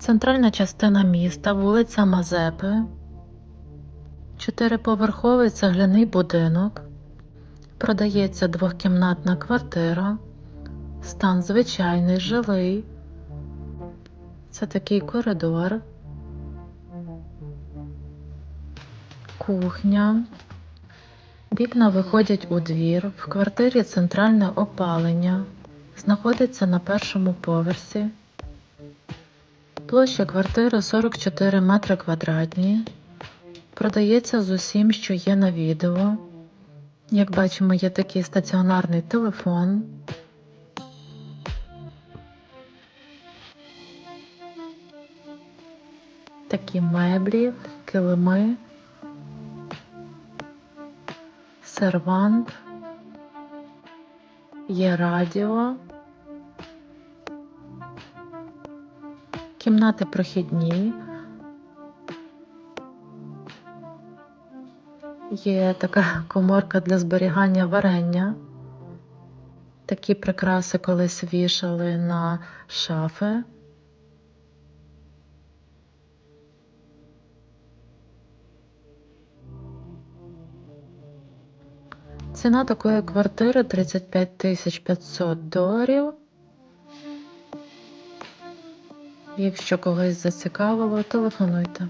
Центральна частина міста, вулиця Мазепи, чотириповерховий цегляний будинок, продається двохкімнатна квартира, стан звичайний, жилий. Це такий коридор, кухня. Вікна виходять у двір. В квартирі центральне опалення. Знаходиться на першому поверсі. Площа квартири 44 метри квадратні. Продається з усім, що є на відео. Як бачимо, є такий стаціонарний телефон. Такі меблі, килими, сервант, є радіо. Кімнати прохідні. Є така коморка для зберігання варення. Такі прикраси колись вішали на шафи. Ціна такої квартири 35 тисяч 500 доларів. Якщо когось зацікавило, телефонуйте.